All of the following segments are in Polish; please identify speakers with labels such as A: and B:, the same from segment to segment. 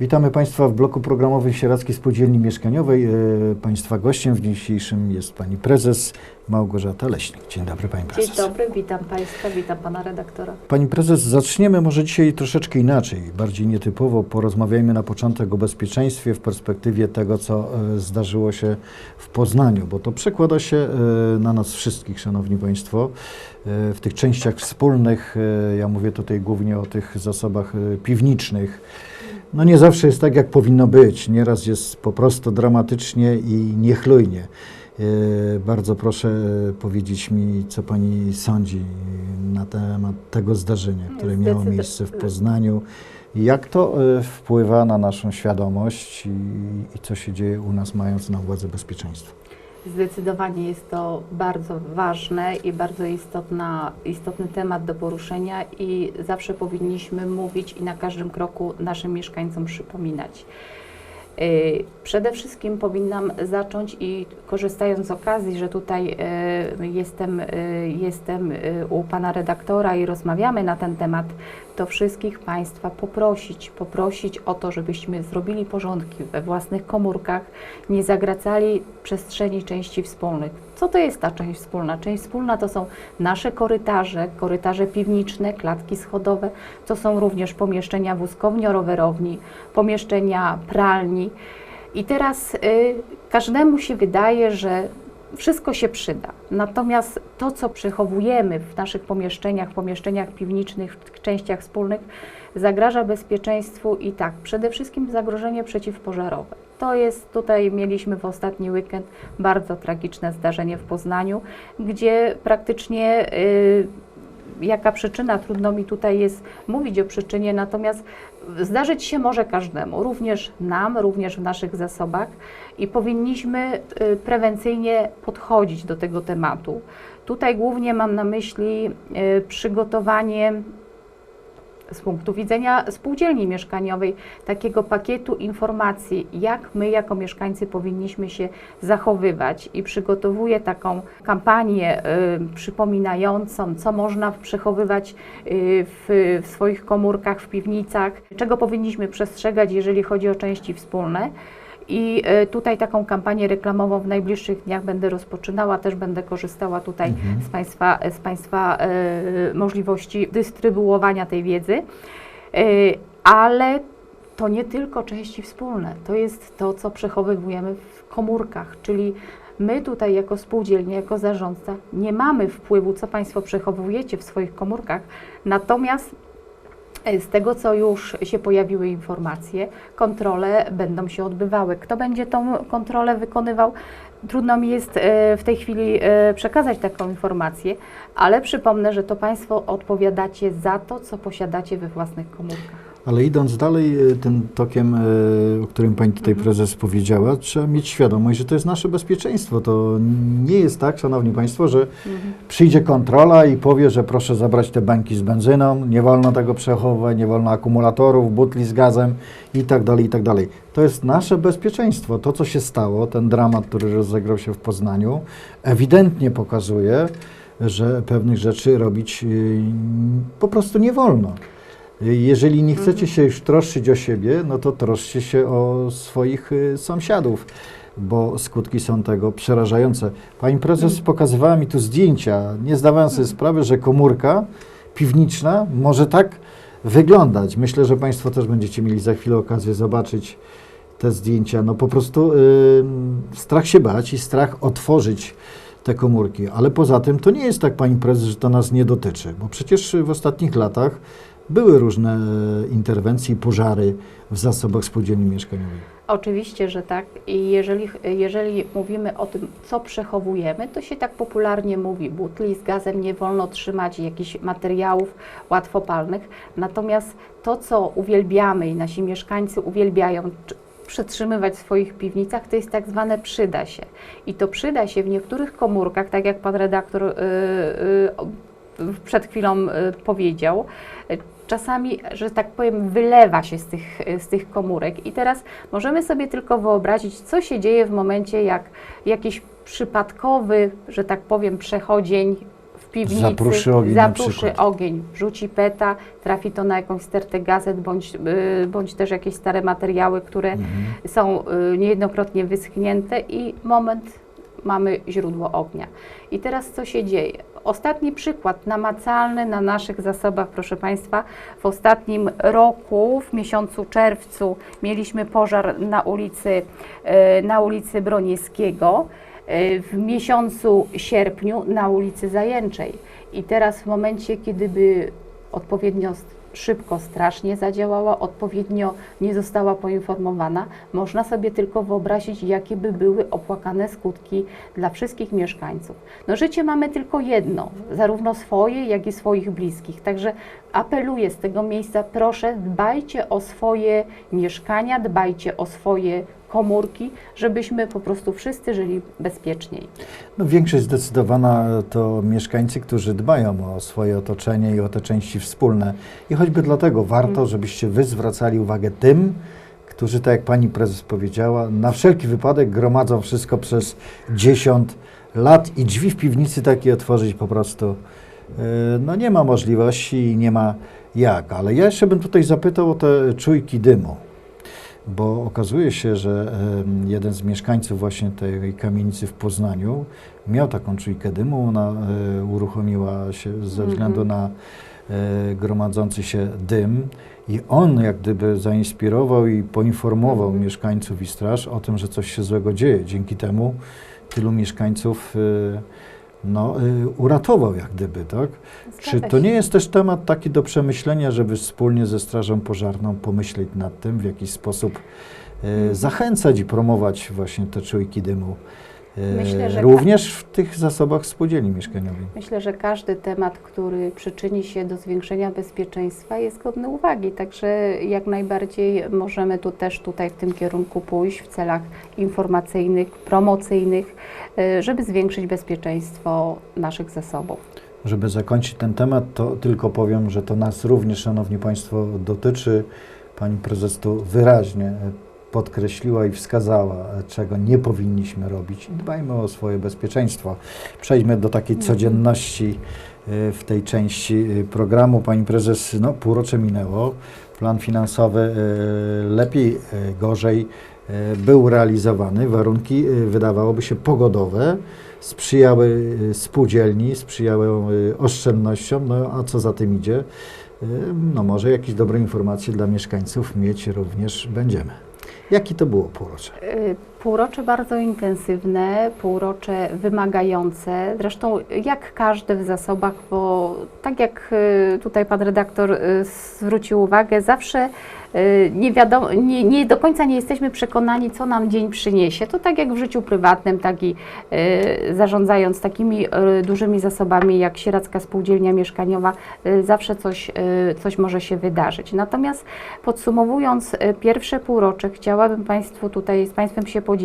A: Witamy Państwa w bloku programowym Sieradzkiej Spółdzielni Mieszkaniowej. E, Państwa gościem w dzisiejszym jest Pani Prezes Małgorzata Leśnik. Dzień dobry Pani Prezes.
B: Dzień dobry, witam Państwa, witam Pana redaktora.
A: Pani Prezes, zaczniemy może dzisiaj troszeczkę inaczej, bardziej nietypowo. Porozmawiajmy na początek o bezpieczeństwie w perspektywie tego, co e, zdarzyło się w Poznaniu, bo to przekłada się e, na nas wszystkich, Szanowni Państwo, w tych częściach wspólnych. Ja mówię tutaj głównie o tych zasobach piwniczych. No nie zawsze jest tak, jak powinno być. Nieraz jest po prostu dramatycznie i niechlujnie. E, Bardzo proszę e, powiedzieć mi, co Pani sądzi na temat tego zdarzenia, które miało miejsce w Poznaniu. Jak to e, wpływa na naszą świadomość i, i co się dzieje u nas, mając na uwadze bezpieczeństwo?
B: Zdecydowanie jest to bardzo ważne i bardzo istotna, istotny temat do poruszenia i zawsze powinniśmy mówić i na każdym kroku naszym mieszkańcom przypominać. Y, Przede wszystkim powinnam zacząć i korzystając z okazji, że tutaj y, jestem, y, jestem u pana redaktora i rozmawiamy na ten temat, to wszystkich Państwa poprosić, poprosić o to, żebyśmy zrobili porządki we własnych komórkach, nie zagracali przestrzeni części wspólnych. Co to jest ta część wspólna? Część wspólna to są nasze korytarze, korytarze piwniczne, klatki schodowe, to są również pomieszczenia wózkownio-rowerowni, pomieszczenia pralni. I teraz y, każdemu się wydaje, że wszystko się przyda. Natomiast to, co przechowujemy w naszych pomieszczeniach, pomieszczeniach piwniczych, w częściach wspólnych, zagraża bezpieczeństwu i tak, przede wszystkim zagrożenie przeciwpożarowe. To jest, tutaj mieliśmy w ostatni weekend bardzo tragiczne zdarzenie w Poznaniu, gdzie praktycznie y, jaka przyczyna, trudno mi tutaj jest mówić o przyczynie, natomiast zdarzyć się może każdemu, również nam, również w naszych zasobach i powinniśmy y, prewencyjnie podchodzić do tego tematu. Tutaj głównie mam na myśli y, przygotowanie z punktu widzenia spółdzielni mieszkaniowej takiego pakietu informacji, jak my jako mieszkańcy powinniśmy się zachowywać i przygotowuję taką kampanię y, przypominającą, co można przechowywać y, w, w swoich komórkach, w piwnicach, czego powinniśmy przestrzegać, jeżeli chodzi o części wspólne. I y, tutaj taką kampanię reklamową w najbliższych dniach będę rozpoczynała, też będę korzystała tutaj
A: Mhm.
B: z Państwa, z państwa y, możliwości dystrybuowania tej wiedzy. Y, ale to nie tylko części wspólne, to jest to, co przechowywujemy w komórkach, czyli my tutaj jako spółdzielnia, jako zarządca nie mamy wpływu, co Państwo przechowujecie w swoich komórkach, natomiast e, z tego, co już się pojawiły informacje, kontrole będą się odbywały. Kto będzie tą kontrolę wykonywał? Trudno mi jest e, w tej chwili e, przekazać taką informację, ale przypomnę, że to Państwo odpowiadacie za to, co posiadacie we własnych komórkach.
A: Ale idąc dalej e, tym tokiem, e, o którym Pani tutaj
B: Mhm.
A: Prezes powiedziała, trzeba mieć świadomość, że to jest nasze bezpieczeństwo. To nie jest tak, Szanowni Państwo, że przyjdzie kontrola i powie, że proszę zabrać te bańki z benzyną, nie wolno tego przechowywać, nie wolno akumulatorów, butli z gazem i tak dalej, i tak dalej. To jest nasze bezpieczeństwo. To, co się stało, ten dramat, który rozegrał się w Poznaniu, ewidentnie pokazuje, że pewnych rzeczy robić y, po prostu nie wolno. Jeżeli nie chcecie się już troszczyć o siebie, no to troszcie się o swoich y, sąsiadów, bo skutki są tego przerażające. Pani prezes pokazywała mi tu zdjęcia, nie zdawałem sobie sprawy, że komórka piwniczna może tak wyglądać. Myślę, że Państwo też będziecie mieli za chwilę okazję zobaczyć te zdjęcia. No po prostu y, strach się bać i strach otworzyć te komórki. Ale poza tym to nie jest tak, Pani prezes, że to nas nie dotyczy, bo przecież w ostatnich latach były różne e, interwencje pożary w zasobach spółdzielni mieszkaniowej.
B: Oczywiście, że tak. I jeżeli, jeżeli mówimy o tym, co przechowujemy, to się tak popularnie mówi, butli z gazem nie wolno trzymać, jakichś materiałów łatwopalnych. Natomiast to, co uwielbiamy i nasi mieszkańcy uwielbiają, przetrzymywać w swoich piwnicach, to jest tak zwane przyda się. I to przyda się w niektórych komórkach, tak jak pan redaktor y, y, przed chwilą powiedział, czasami, że tak powiem, wylewa się z tych, z tych komórek. I teraz możemy sobie tylko wyobrazić, co się dzieje w momencie, jak jakiś przypadkowy, że tak powiem, przechodzień w piwnicy,
A: Zapruszy ogień
B: zapruszy ogień, rzuci peta, trafi to na jakąś stertę gazet, bądź, y, bądź też jakieś stare materiały, które
A: Mhm.
B: są y, niejednokrotnie wyschnięte i moment mamy źródło ognia. I teraz co się dzieje? Ostatni przykład namacalny na naszych zasobach, proszę Państwa. W ostatnim roku, w miesiącu czerwcu, mieliśmy pożar na ulicy, y, na ulicy Broniewskiego. y, W miesiącu sierpniu na ulicy Zajęczej. I teraz w momencie, kiedy by odpowiednio szybko, strasznie zadziałała, odpowiednio nie została poinformowana, można sobie tylko wyobrazić, jakie by były opłakane skutki dla wszystkich mieszkańców. No życie mamy tylko jedno, zarówno swoje, jak i swoich bliskich. Także apeluję z tego miejsca, proszę dbajcie o swoje mieszkania, dbajcie o swoje komórki, żebyśmy po prostu wszyscy żyli bezpieczniej.
A: No, większość zdecydowana to mieszkańcy, którzy dbają o swoje otoczenie i o te części wspólne. I choćby dlatego warto, żebyście wy zwracali uwagę tym, którzy, tak jak pani prezes powiedziała, na wszelki wypadek gromadzą wszystko przez 10 lat i drzwi w piwnicy takie otworzyć po prostu yy, no nie ma możliwości i nie ma jak. Ale ja jeszcze bym tutaj zapytał o te czujki dymu bo okazuje się, że jeden z mieszkańców właśnie tej kamienicy w Poznaniu miał taką czujkę dymu, ona e, uruchomiła się ze
B: Mhm.
A: względu na e, gromadzący się dym i on jak gdyby zainspirował i poinformował
B: Mhm.
A: mieszkańców i straż o tym, że coś się złego dzieje. Dzięki temu tylu mieszkańców e, no, e, uratował jak gdyby, tak? Czy
B: Zgadza
A: to
B: się.
A: nie jest też temat taki do przemyślenia, żeby wspólnie ze Strażą Pożarną pomyśleć nad tym, w jaki sposób e, zachęcać i promować właśnie te czujki dymu? E,
B: Myślę, że
A: również w tych zasobach spółdzielni mieszkaniowej.
B: Myślę, że każdy temat, który przyczyni się do zwiększenia bezpieczeństwa jest godny uwagi, także jak najbardziej możemy tu też tutaj w tym kierunku pójść w celach informacyjnych, promocyjnych, y, żeby zwiększyć bezpieczeństwo naszych zasobów.
A: Żeby zakończyć ten temat, to tylko powiem, że to nas również, Szanowni Państwo, dotyczy. Pani prezes tu wyraźnie e, podkreśliła i wskazała, czego nie powinniśmy robić. I dbajmy o swoje bezpieczeństwo. Przejdźmy do takiej codzienności e, w tej części e, programu. Pani prezes, no półrocze minęło. Plan finansowy e, lepiej, gorzej był realizowany. Warunki wydawałoby się pogodowe sprzyjały spółdzielni, sprzyjały oszczędnościom, no a co za tym idzie, no może jakieś dobre informacje dla mieszkańców mieć również będziemy. Jaki to było półrocze?
B: Półrocze bardzo intensywne, półrocze wymagające. Zresztą jak każde w zasobach, bo tak jak y, tutaj pan redaktor y, zwrócił uwagę, zawsze y, nie, wiadomo, nie, nie do końca nie jesteśmy przekonani, co nam dzień przyniesie. To tak jak w życiu prywatnym, tak i zarządzając takimi dużymi zasobami jak Sieradzka Spółdzielnia Mieszkaniowa, zawsze coś, coś może się wydarzyć. Natomiast podsumowując pierwsze półrocze, chciałabym Państwu tutaj z Państwem się podzielić,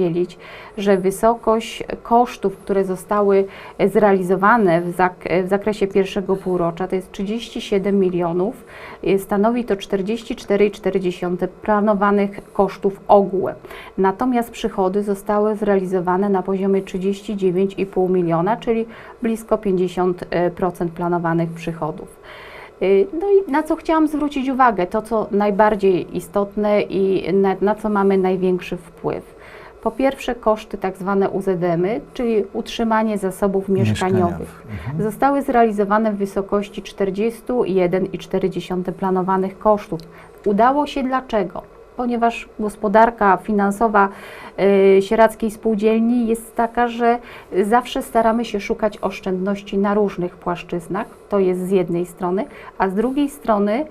B: że wysokość kosztów, które zostały zrealizowane w, zak w zakresie pierwszego półrocza, to jest 37 milionów, y, stanowi to 44,4 planowanych kosztów ogółem. Natomiast przychody zostały zrealizowane na poziomie 39,5 miliona, czyli blisko 50% planowanych przychodów. Y, No i na co chciałam zwrócić uwagę, to co najbardziej istotne i na, na co mamy największy wpływ. Po pierwsze koszty tak zwane UZM-y, czyli utrzymanie zasobów mieszkaniowych.
A: Mhm.
B: Zostały zrealizowane w wysokości 41,4 planowanych kosztów. Udało się dlaczego? Ponieważ gospodarka finansowa y, Sieradzkiej Spółdzielni jest taka, że zawsze staramy się szukać oszczędności na różnych płaszczyznach, to jest z jednej strony, a z drugiej strony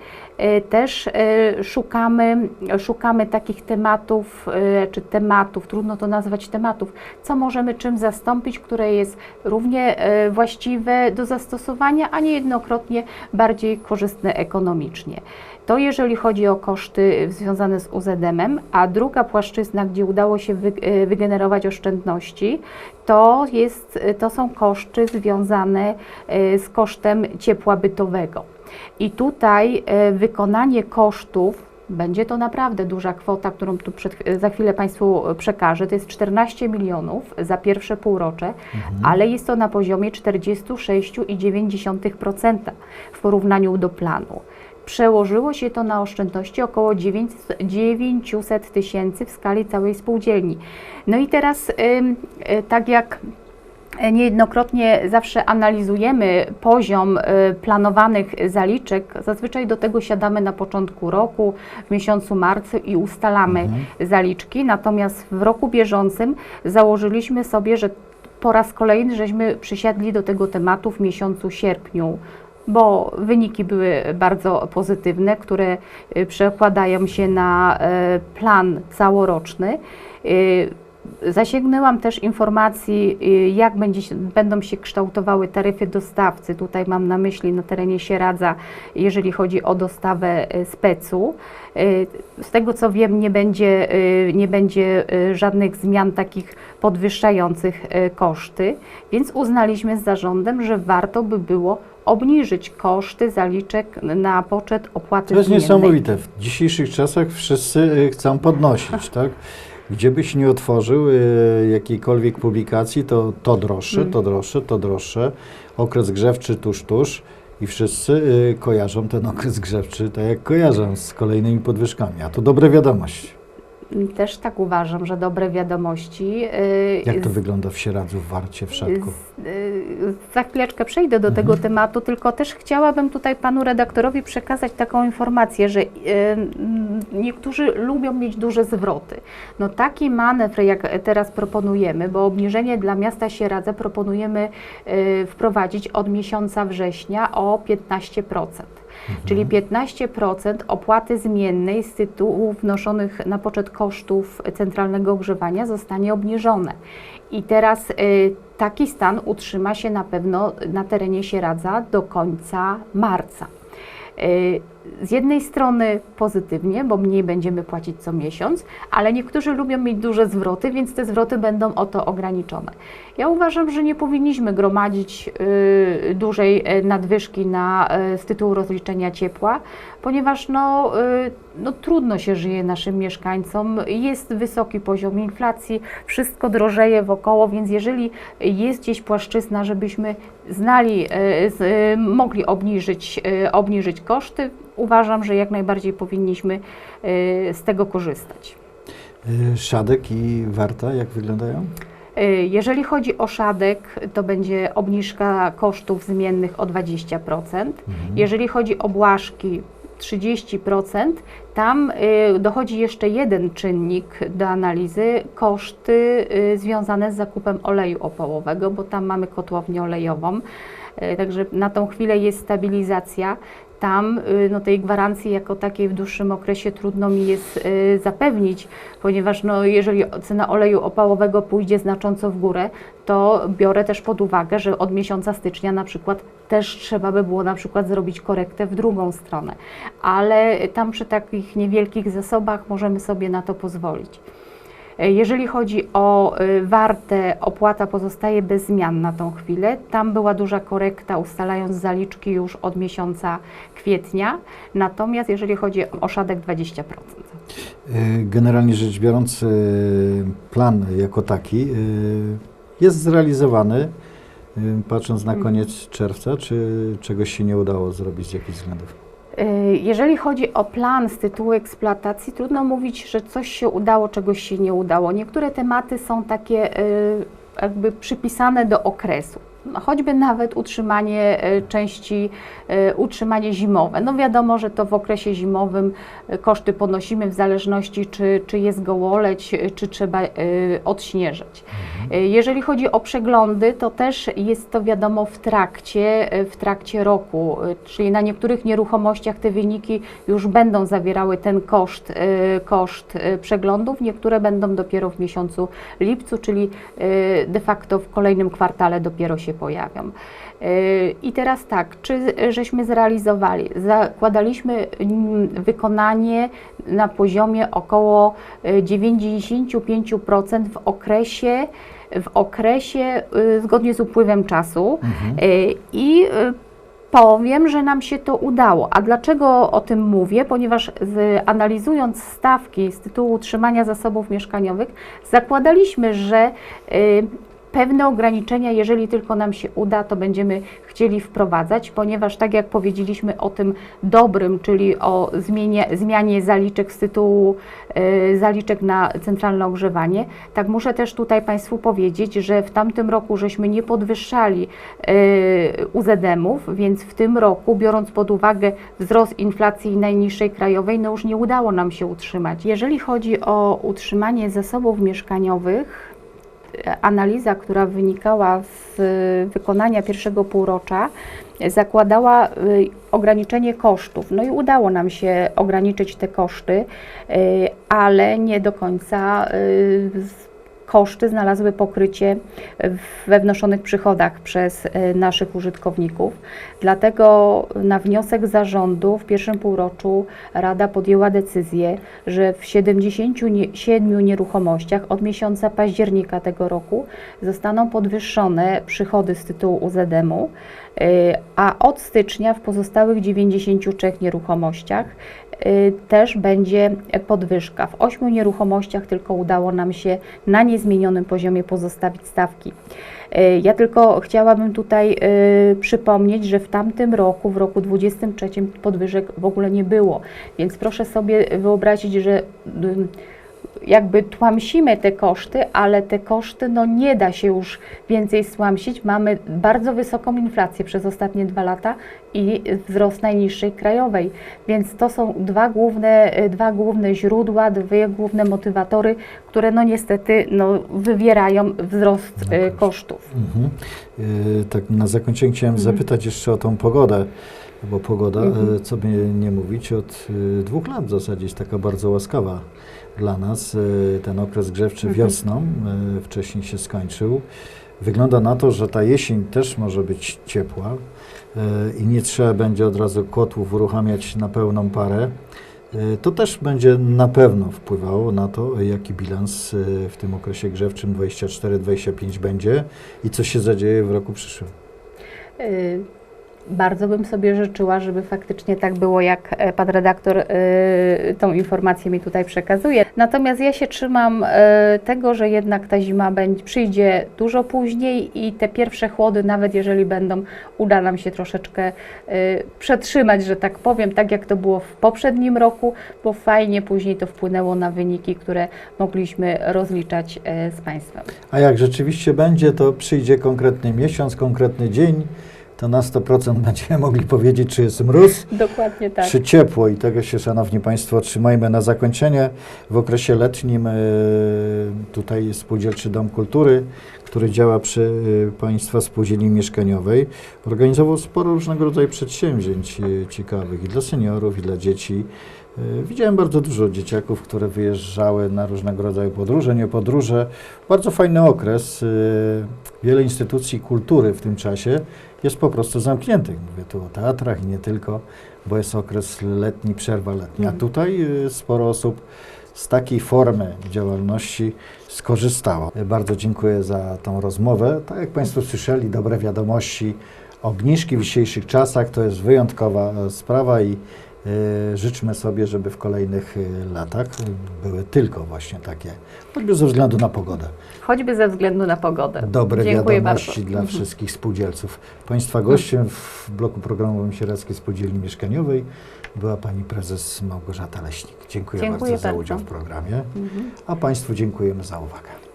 B: też y, szukamy, szukamy takich tematów, y, czy tematów, trudno to nazwać tematów, co możemy czym zastąpić, które jest równie właściwe do zastosowania, a niejednokrotnie bardziej korzystne ekonomicznie. To jeżeli chodzi o koszty związane z UZM-em, a druga płaszczyzna, gdzie udało się wy, wygenerować oszczędności, to, jest, to są koszty związane z kosztem ciepła bytowego. I tutaj y, wykonanie kosztów będzie to naprawdę duża kwota, którą tu przed, za chwilę Państwu przekażę. To jest 14 milionów za pierwsze półrocze, ale jest to na poziomie 46,9% w porównaniu do planu. Przełożyło się to na oszczędności około 900 900 tysięcy w skali całej spółdzielni. No i teraz, tak jak Niejednokrotnie zawsze analizujemy poziom y, planowanych zaliczek. Zazwyczaj do tego siadamy na początku roku, w miesiącu marcu i ustalamy zaliczki. Natomiast w roku bieżącym założyliśmy sobie, że po raz kolejny żeśmy przysiadli do tego tematu w miesiącu sierpniu bo wyniki były bardzo pozytywne, które y, przekładają się na plan całoroczny. Zasięgnęłam też informacji, y, jak będzie, się- będą się kształtowały taryfy dostawcy. Tutaj mam na myśli na terenie Sieradza, jeżeli chodzi o dostawę y, specu. Y, Z tego co wiem, nie będzie, nie będzie żadnych zmian takich podwyższających koszty, więc uznaliśmy z zarządem, że warto by było obniżyć koszty zaliczek na poczet opłaty
A: To jest
B: zmiennej.
A: niesamowite. W dzisiejszych czasach wszyscy y, chcą podnosić, tak? Gdzie byś nie otworzył jakiejkolwiek publikacji, to to droższe,
B: Mm.
A: to droższe, to droższe. Okres grzewczy tuż, tuż i wszyscy y, kojarzą ten okres grzewczy tak jak kojarzą z kolejnymi podwyżkami. A to dobre wiadomości.
B: Też tak uważam, że dobre wiadomości. y,
A: Jak to wygląda w Sieradzu, w Warcie, w Szatku?
B: Y, za chwileczkę przejdę do tego tematu, tylko też chciałabym tutaj panu redaktorowi przekazać taką informację, że y, niektórzy lubią mieć duże zwroty. No taki manewr, jak teraz proponujemy, bo obniżenie dla miasta Sieradza proponujemy wprowadzić od miesiąca września o 15%. Czyli 15% opłaty zmiennej z tytułu wnoszonych na poczet kosztów centralnego ogrzewania zostanie obniżone. I teraz y, taki stan utrzyma się na pewno na terenie Sieradza do końca marca. Y, Z jednej strony pozytywnie, bo mniej będziemy płacić co miesiąc, ale niektórzy lubią mieć duże zwroty, więc te zwroty będą o to ograniczone. Ja uważam, że nie powinniśmy gromadzić y, dużej e, nadwyżki na, e, z tytułu rozliczenia ciepła, ponieważ no, y, no, trudno się żyje naszym mieszkańcom, jest wysoki poziom inflacji, wszystko drożeje wokoło, więc jeżeli jest gdzieś płaszczyzna, żebyśmy znali, z, e, mogli obniżyć, e, obniżyć koszty, uważam, że jak najbardziej powinniśmy e, z tego korzystać.
A: Y, Szadek i Warta, jak wyglądają?
B: Y, Jeżeli chodzi o szadek, to będzie obniżka kosztów zmiennych o 20%. Jeżeli chodzi o błaszki, 30%. Tam y, dochodzi jeszcze jeden czynnik do analizy koszty y, związane z zakupem oleju opałowego, bo tam mamy kotłownię olejową. Y, Także na tą chwilę jest stabilizacja. Tam y, no, tej gwarancji jako takiej w dłuższym okresie trudno mi jest y, zapewnić, ponieważ no, jeżeli cena oleju opałowego pójdzie znacząco w górę, to biorę też pod uwagę, że od miesiąca stycznia na przykład też trzeba by było na przykład zrobić korektę w drugą stronę, ale tam przy takich niewielkich zasobach możemy sobie na to pozwolić. E, Jeżeli chodzi o y, wartę, opłata pozostaje bez zmian na tą chwilę. Tam była duża korekta, ustalając zaliczki już od miesiąca kwietnia. Natomiast jeżeli chodzi o szadek 20%.
A: Y, Generalnie rzecz biorąc, plan jako taki jest zrealizowany. Patrząc na koniec czerwca, czy czegoś się nie udało zrobić z jakichś względów?
B: Y, Jeżeli chodzi o plan z tytułu eksploatacji, trudno mówić, że coś się udało, czegoś się nie udało. Niektóre tematy są takie y, jakby przypisane do okresu. Choćby nawet utrzymanie y, części, y, utrzymanie zimowe. No wiadomo, że to w okresie zimowym y, koszty ponosimy w zależności, czy, czy jest gołoleć, czy trzeba odśnieżać. Y, Jeżeli chodzi o przeglądy, to też jest to wiadomo w trakcie, w trakcie roku, czyli na niektórych nieruchomościach te wyniki już będą zawierały ten koszt, koszt przeglądów, niektóre będą dopiero w miesiącu lipcu, czyli de facto w kolejnym kwartale dopiero się pojawią. Y, I teraz tak, czy żeśmy zrealizowali? Zakładaliśmy mm, wykonanie na poziomie około y, 95% w okresie, w okresie y, zgodnie z upływem czasu. Y, I y, Powiem, że nam się to udało. A dlaczego o tym mówię? Ponieważ z, analizując stawki z tytułu utrzymania zasobów mieszkaniowych, zakładaliśmy, że y, pewne ograniczenia, jeżeli tylko nam się uda, to będziemy chcieli wprowadzać, ponieważ tak jak powiedzieliśmy o tym dobrym, czyli o zmianie, zmianie zaliczek z tytułu y, zaliczek na centralne ogrzewanie, tak muszę też tutaj Państwu powiedzieć, że w tamtym roku żeśmy nie podwyższali y, UZM-ów, więc w tym roku, biorąc pod uwagę wzrost inflacji najniższej krajowej, no już nie udało nam się utrzymać. Jeżeli chodzi o utrzymanie zasobów mieszkaniowych, analiza, która wynikała z wykonania pierwszego półrocza, zakładała y, ograniczenie kosztów. No i udało nam się ograniczyć te koszty, y, ale nie do końca y, koszty znalazły pokrycie we wnoszonych przychodach przez y, naszych użytkowników. Dlatego na wniosek zarządu w pierwszym półroczu Rada podjęła decyzję, że w 77 nieruchomościach od miesiąca października tego roku zostaną podwyższone przychody z tytułu UZM-u, a od stycznia w pozostałych 93 nieruchomościach y, też będzie podwyżka. W 8 nieruchomościach tylko udało nam się na niezmienionym poziomie pozostawić stawki. Y, Ja tylko chciałabym tutaj y, przypomnieć, że w tamtym roku, w roku 2023 podwyżek w ogóle nie było, więc proszę sobie wyobrazić, że jakby tłamsimy te koszty, ale te koszty no nie da się już więcej stłamsić. Mamy bardzo wysoką inflację przez ostatnie dwa lata i wzrost najniższej krajowej, więc to są dwa główne, dwa główne źródła, dwie główne motywatory, które no niestety no, wywierają wzrost
A: koszty.
B: kosztów.
A: Mhm. Y, Tak na zakończenie chciałem
B: Mhm.
A: zapytać jeszcze o tą pogodę, bo pogoda,
B: Mhm.
A: y, co by nie mówić, od dwóch lat w zasadzie jest taka bardzo łaskawa dla nas. Y, Ten okres grzewczy
B: Mhm.
A: wiosną y, wcześniej się skończył. Wygląda na to, że ta jesień też może być ciepła y, i nie trzeba będzie od razu kotłów uruchamiać na pełną parę. To też będzie na pewno wpływało na to, jaki bilans w tym okresie grzewczym 24-25 będzie i co się zadzieje w roku przyszłym.
B: Y, Bardzo bym sobie życzyła, żeby faktycznie tak było, jak e, pan redaktor y, tą informację mi tutaj przekazuje. Natomiast ja się trzymam y, tego, że jednak ta zima będzie, przyjdzie dużo później i te pierwsze chłody, nawet jeżeli będą, uda nam się troszeczkę y, przetrzymać, że tak powiem, tak jak to było w poprzednim roku, bo fajnie później to wpłynęło na wyniki, które mogliśmy rozliczać y, z państwem.
A: A jak rzeczywiście będzie, to przyjdzie konkretny miesiąc, konkretny dzień, to na 100% będziemy mogli powiedzieć, czy jest mróz,
B: Dokładnie tak.
A: czy ciepło. I tego się, Szanowni Państwo, trzymajmy na zakończenie. W okresie letnim e, tutaj jest Spółdzielczy Dom Kultury, który działa przy e, Państwa Spółdzielni Mieszkaniowej. Organizował sporo różnego rodzaju przedsięwzięć e, ciekawych i dla seniorów, i dla dzieci. E, Widziałem bardzo dużo dzieciaków, które wyjeżdżały na różnego rodzaju podróże, nie podróże. Bardzo fajny okres. e, Wiele instytucji kultury w tym czasie jest po prostu zamkniętych. Mówię tu o teatrach i nie tylko, bo jest okres letni, przerwa letnia.
B: Mhm.
A: tutaj y, sporo osób z takiej formy działalności skorzystało. Y, Bardzo dziękuję za tą rozmowę. Tak jak Państwo słyszeli, dobre wiadomości, obniżki w dzisiejszych czasach to jest wyjątkowa e, sprawa i y, życzmy sobie, żeby w kolejnych y, latach y, były tylko właśnie takie, choćby ze względu na pogodę.
B: Choćby ze względu na pogodę.
A: Dobre
B: Dziękuję
A: wiadomości
B: bardzo.
A: dla
B: Mhm.
A: wszystkich spółdzielców. Państwa gościem w bloku programowym Sieradzkiej Spółdzielni Mieszkaniowej była pani prezes Małgorzata Leśnik. Dziękuję,
B: Dziękuję
A: bardzo za
B: bardzo.
A: udział w programie,
B: Mhm.
A: a Państwu dziękujemy za uwagę.